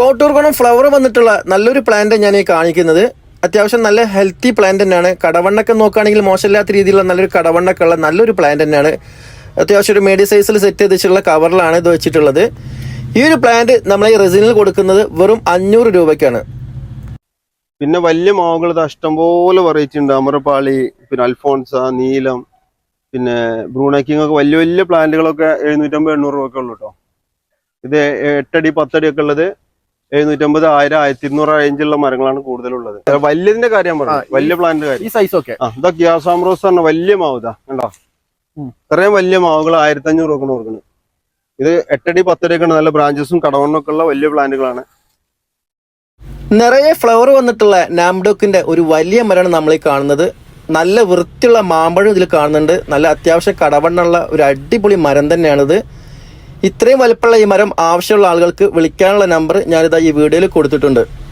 കോട്ടൂർകുളം flower വന്നിട്ടുള്ള നല്ലൊരു plant ഞാൻ ഈ കാണിക്കുന്നത്. അത്യാവശ്യം നല്ല ഹെൽത്തി പ്ലാന്റ് തന്നെയാണ്. കടവണ്ണൊക്കെ നോക്കുകയാണെങ്കിൽ മോശമില്ലാത്ത രീതിയിലുള്ള നല്ലൊരു കടവണ്ണൊക്കെ ഉള്ള നല്ലൊരു പ്ലാന്റ് തന്നെയാണ്. അത്യാവശ്യം ഒരു മീഡിയം സൈസിൽ സെറ്റ് ചെയ്ത് വെച്ചിട്ടുള്ള കവറിലാണ് ഇത് വെച്ചിട്ടുള്ളത്. ഈ ഒരു പ്ലാന്റ് നമ്മൾ ഈ റെസിനിൽ കൊടുക്കുന്നത് വെറും അഞ്ഞൂറ് രൂപയ്ക്കാണ്. പിന്നെ വലിയ മാവുകൾ ഇഷ്ടംപോലെ വെറൈറ്റി ഉണ്ട്. അമരപ്പാളി പിന്നെ അൽഫോൺസ നീലം പിന്നെ ബ്രൂണക്കിങ് ഒക്കെ വലിയ വലിയ പ്ലാന്റുകളൊക്കെ എഴുന്നൂറ്റമ്പത് എണ്ണൂറ് രൂപ ഒക്കെ ഉള്ളൂ കേട്ടോ ഇത് എട്ടടി പത്തടി ഒക്കെ ഉള്ളത്. എഴുന്നൂറ്റമ്പത് ആയിരം ആയിരത്തി ഇരുന്നൂറ് റേഞ്ചുള്ള മരങ്ങളാണ് കൂടുതലുള്ളത്. വലിയതിന്റെ കാര്യം പറഞ്ഞു. വലിയ പ്ലാന്റ് കാര്യം. ഈ സൈസ് ഒക്കെ. ഇതാ ഗ്യാസാമ്രോസ് പറഞ്ഞ വലിയ മാവുതാ കണ്ടോ. ഇത്രയും വലിയ മാവുകൾ ആയിരത്തി അഞ്ഞൂറ് ഒക്കെ കൊടുക്കുന്നത് ഇത് എട്ടടി പത്തടി ഒക്കെ ഉണ്ട്. നല്ല ബ്രാഞ്ചസും കടവണ്ണൊക്കെ ഉള്ള വലിയ പ്ലാന്റുകളാണ് നിറയെ ഫ്ലവർ വന്നിട്ടുള്ള നാംഡോക്കിന്റെ ഒരു വലിയ മരമാണ് നമ്മൾ ഈ കാണുന്നത്. നല്ല വൃത്തിയുള്ള മാമ്പഴം ഇതിൽ കാണുന്നുണ്ട്. നല്ല അത്യാവശ്യം കടവണ്ണുള്ള ഒരു അടിപൊളി മരം തന്നെയാണിത്. ഇത്രയും വലുപ്പമുള്ള ഈ മരം ആവശ്യമുള്ള ആളുകൾക്ക് വിളിക്കാനുള്ള നമ്പർ ഞാനിതാ ഈ വീഡിയോയിൽ കൊടുത്തിട്ടുണ്ട്.